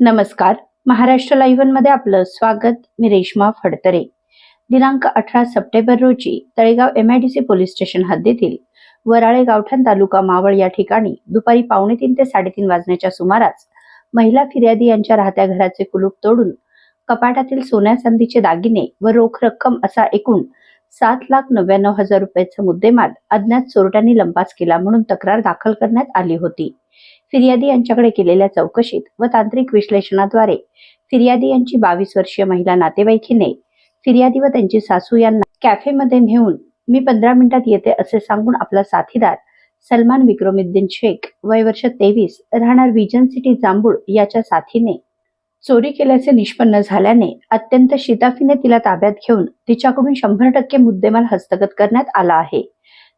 नमस्कार. महाराष्ट्र लाईव्हमध्ये आपलं स्वागत. मी रेश्मा फडतरे. दिनांक अठरा सप्टेंबर रोजी तळेगाव एमआयडीसी पोलीस स्टेशन हद्दीतील वराळे गावठाण तालुका मावळ या ठिकाणी दुपारी पावणे तीन ते साडेतीन वाजण्याच्या सुमारास महिला फिर्यादी यांच्या राहत्या घराचे कुलूप तोडून कपाटातील सोन्या चांदीचे दागिने व रोख रक्कम असा एकूण सात लाख नव्याण्णव हजार रुपयाचा मुद्देमाल अज्ञात चोरट्यांनी लंपास केला म्हणून तक्रार दाखल करण्यात आली होती. फिर्यादी यांच्याकडे केलेल्या चौकशीत व तांत्रिक विश्लेषणाद्वारे फिर्यादी यांची बावीस वर्षीय महिला नातेवाईकीने फिर्यादी व त्यांची सासू यांना कॅफेमध्ये नेऊन मी पंधरा मिनिटात येते असे सांगून आपला साथीदार सलमान विक्रमुद्दीन शेख वय वर्ष तेवीस राहणार विजन सिटी जांभूळ याच्या साथीने चोरी केल्याचे निष्पन्न झाल्याने अत्यंत शिताफीने तिला ताब्यात घेऊन तिच्याकडून शंभर टक्के मुद्देमाल हस्तगत करण्यात आला आहे.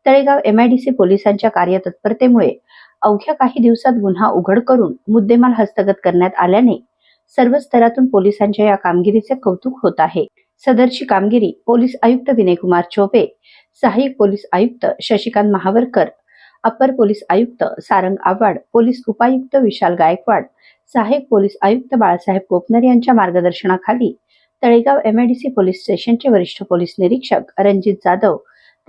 तळेगाव एमआयडीसी पोलिसांच्या कार्यतत्परतेमुळे अवघ्या काही दिवसात गुन्हा उघड करून मुद्देमाल हस्तगत करण्यात आल्याने सर्व स्तरातून पोलिसांच्या या कामगिरीचे कौतुक होत आहे. सदरची कामगिरी पोलीस आयुक्त विनयकुमार चोपे सहाय्यक पोलीस आयुक्त शशिकांत महावरकर अप्पर पोलीस आयुक्त सारंग आव्हाड पोलीस उपायुक्त विशाल गायकवाड सहाय्यक पोलीस आयुक्त बाळासाहेब कोपनर यांच्या मार्गदर्शनाखाली तळेगाव एमआयडीसी पोलीस स्टेशनचे वरिष्ठ पोलीस निरीक्षक रणजित जाधव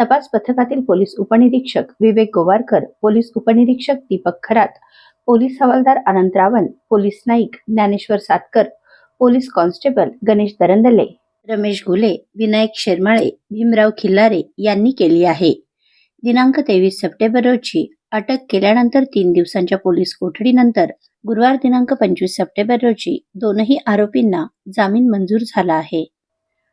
तपास पथकातील पोलीस उपनिरीक्षक विवेक गोवारकर पोलीस उपनिरीक्षक दीपक खरात पोलीस हवालदार अनंत रावण पोलीस नाईक ज्ञानेश्वर सातकर पोलीस कॉन्स्टेबल गणेश दरंदले रमेश गुले विनायक शेरमाळे भीमराव खिल्लारे यांनी केली आहे. दिनांक तेवीस सप्टेंबर रोजी अटक केल्यानंतर तीन दिवसांच्या पोलीस कोठडीनंतर गुरुवार दिनांक पंचवीस सप्टेंबर रोजी दोनही आरोपींना जामीन मंजूर झाला आहे.